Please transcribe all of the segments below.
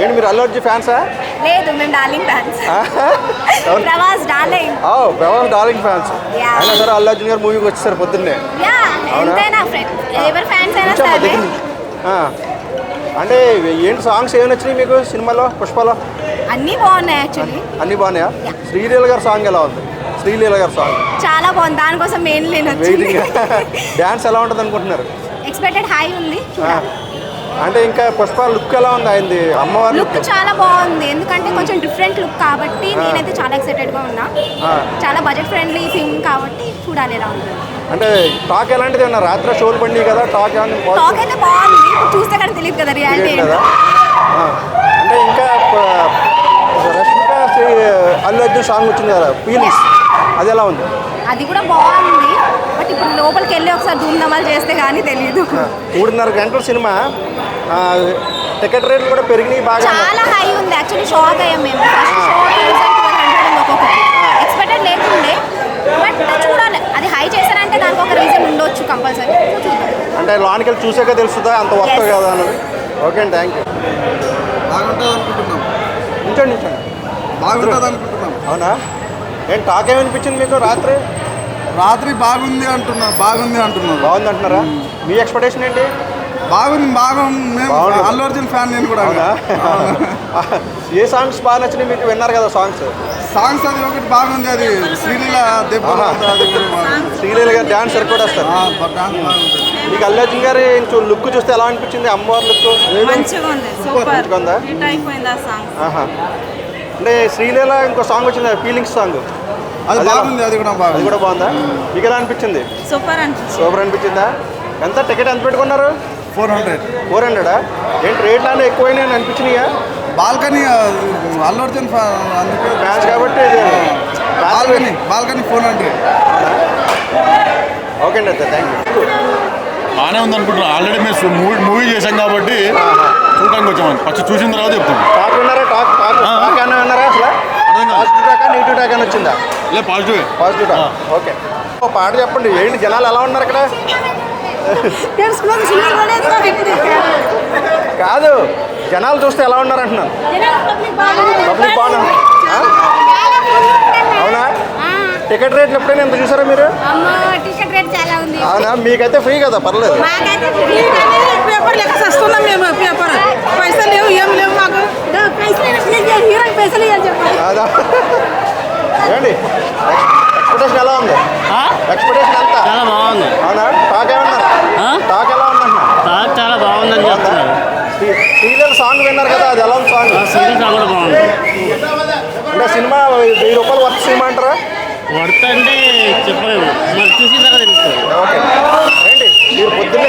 ఏంటి మీరు అల్లు అర్జున్ ఫ్యాన్సా? లేదు మేము డార్లింగ్ ఫ్యాన్స్. ప్రభాస్ డార్లింగ్. ఓ ప్రభాస్ డార్లింగ్ ఫ్యాన్స్. అయినా సరే అల్లు అర్జున్ గారు మూవీకి వచ్చేసారు పొద్దున్నే? ఎంతైనా ఫ్రెండ్ ఎవరి ఫ్యాన్స్ అయినా సరే. అంటే ఏంటి సాంగ్స్ ఏమి నచ్చినాయి మీకు సినిమాలో పుష్పలో? అన్నీ బాగున్నాయి యాక్చువల్లీ అన్నీ బాగున్నాయా? శ్రీలీల గారి సాంగ్ ఎలా ఉంది? శ్రీలీల గారి సాంగ్. చాలా బాగుంది. దానికోసం మెయిన్ వెయిటింగ్ డ్యాన్స్ ఎలా ఉంటుంది అనుకుంటున్నారు? ఎక్స్పెక్టెడ్ హై ఉంది. అంటే ఇంకా పుష్ప లుక్ ఎలా ఉంది అయింది? అమ్మవారి లుక్ చాలా బాగుంది. ఎందుకంటే కొంచెం డిఫరెంట్ లుక్ కాబట్టి నేనైతే చాలా excited గా ఉన్నా. చాలా బడ్జెట్ ఫ్రెండ్లీ థింగ్ కాబట్టి చూడాలి ఎలా ఉంటుంది అంటే టాక్ ఎలాంటిది అన్న రాత్రి షోలు పండి కదా టాక్ టాక్? అయితే బాగుంది. చూస్తే కానీ తెలియదు కదా రియాలిటీ తెలియదు కదా. ఆ. అంటే ఇంకా రష్మిక అల్లు అర్జున్ సాంగ్ వచ్చింది కదా ఫీలింగ్స్ అది ఎలా ఉంది? అది కూడా బాగుంది. బట్ ఇప్పుడు లోపలికి వెళ్ళి ఒకసారి ధూమ్ధమాలు చేస్తే కానీ తెలియదు మూడున్నర గంటల సినిమా. టికెట్ రేట్లు కూడా పెరిగినాయి బాగా చాలా హై ఉంది. యాక్చువల్లీ షాక్ అయ్యాం మేము. ఫస్ట్ షో ఎక్స్పెక్టెడ్ లేకుండే బట్ చూడాలి. అది హై చేశారంటే దానికి ఒక రీజన్ ఉండొచ్చు కంపల్సరీ అంటే లోనికి వెళ్ళి చూసాక తెలుస్తుందా? అంత వస్తుంది. కదా అన్నది. ఓకే అండి థ్యాంక్ యూ బాగుంటుంది అనుకుంటున్నాం నించండి నించండి. బాగుంటుంది అనుకుంటున్నాం అవునా? ఏం టాక్ ఏమనిపించింది మీకు రాత్రి? రాత్రి బాగుంది అంటున్నారు బాగుంది అంటున్నారు. బాగుంది అంటున్నారా? మీ ఎక్స్పెక్టేషన్ ఏంటి? బాగుంది బాగుంది. అల్లు అర్జున్ ఫ్యాన్ నేను కూడా. ఏ సాంగ్స్ బాగా నచ్చినాయి మీకు? విన్నారు కదా సాంగ్స్ సాంగ్స్ అది ఒకటి బాగుంది అది శ్రీలీల దెబ్బ ఆహా. అది కూడా బాగుంది. శ్రీలీల గారు డాన్స్ బాగుంటుంది మీకు అల్లు అర్జున్ గారి లుక్ చూస్తే ఎలా అనిపించింది? అమ్మవారి లుక్ మంచిగా ఉంది అంటే శ్రీలీల ఇంకో సాంగ్ వచ్చింది? ఫీలింగ్స్ సాంగ్ అది అది బాగుంది అది కూడా అది బాగుంది కూడా బాగుందా? మీకు ఎలా అనిపించింది? సూపర్ అనిపించింది. సూపర్ అనిపించిందా? ఎంత టికెట్ ఎంత పెట్టుకున్నారు? Four hundred. ఫోర్ హండ్రెడా? ఏంటి రేట్లు అన్నీ ఎక్కువైనాయి అని అనిపించినాయా? బాల్కనీ అల్లు అర్జున్ అందుకే ఫ్యాన్స్ కాబట్టి ఇది balcony balcony four hundred. Okay అండి అయితే థ్యాంక్ యూ బాగానే ఉంది అనుకుంటున్నాను ఆల్రెడీ మేము మూవీ మూవీ చేశాం కాబట్టి చూడడానికి వచ్చామని ఫస్ట్ చూసిన తర్వాత చెప్తాం. టాక్ విన్నారా? Talk talk. టాక్ విన్నారా అసలు? అర్థం కాదు. పాజిటివ్ టాక్ నెగిటివ్ టాక్ అని వచ్చిందా? లే పాజిటివ్. Positive talk. ఓకే. ఓ పాట చెప్పండి. ఏంటి జనాలు ఎలా ఉన్నారు ఇక్కడ కాదు జనాలు చూస్తే ఎలా ఉన్నారు. అంటున్నాను పబ్లిక్? అవునా? టికెట్ రేట్లు ఎప్పుడైనా ఎంత చూసారా మీరు? అమ్మ టికెట్ రేట్ చాలా ఉంది. అవునా? మీకైతే ఫ్రీ కదా పర్లేదు. మాకైతే పేపర్ లెక్క వస్తున్నాం మేము పేపర్. పైసలు లేవు ఏం లేవు మాకు. హీరోకి పైసలు ఎక్స్పెక్టేషన్ ఎలా ఉంది? ఎక్స్పెక్టేషన్ ఎంత చాలా బాగుంది అవునా టాక్ ఏమన్నారు ఆ? టాక్ ఎలా ఉందంటున్నా చాలా చాలా బాగుందని చెప్తున్నారు సీరియల్ సాంగ్ విన్నారు కదా అది ఎలా సాంగ్ అంటే సినిమా వెయ్యి రూపాయలు వర్త్ సినిమా అంటారా? వర్త్ అంటే చెప్పలేము. మరి చూసిన తర్వాత ఓకే. ఏంటి? మీరు పొద్దున్నే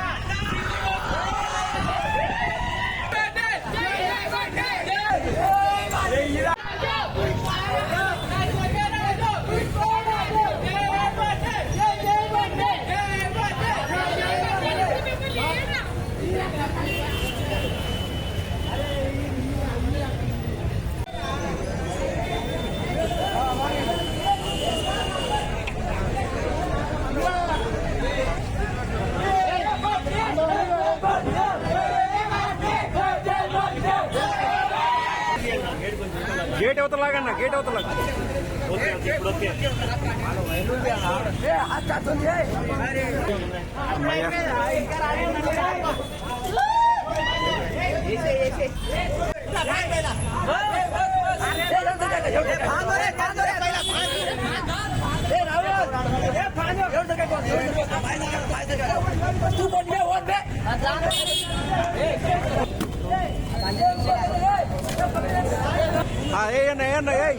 గేట్ అవతలాగన్నా గేట్ అవతలాగా ఏ అన్న ఏ అన్న ఏ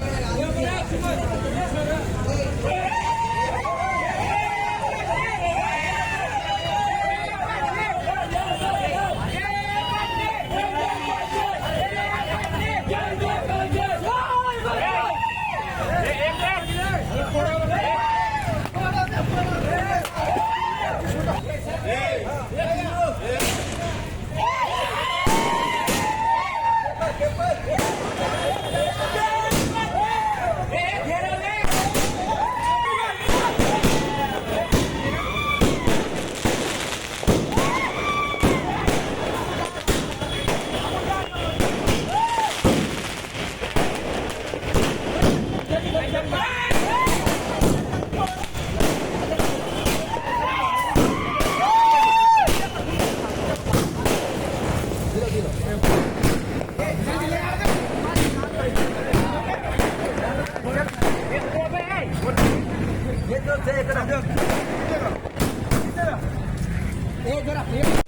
ఏ జరా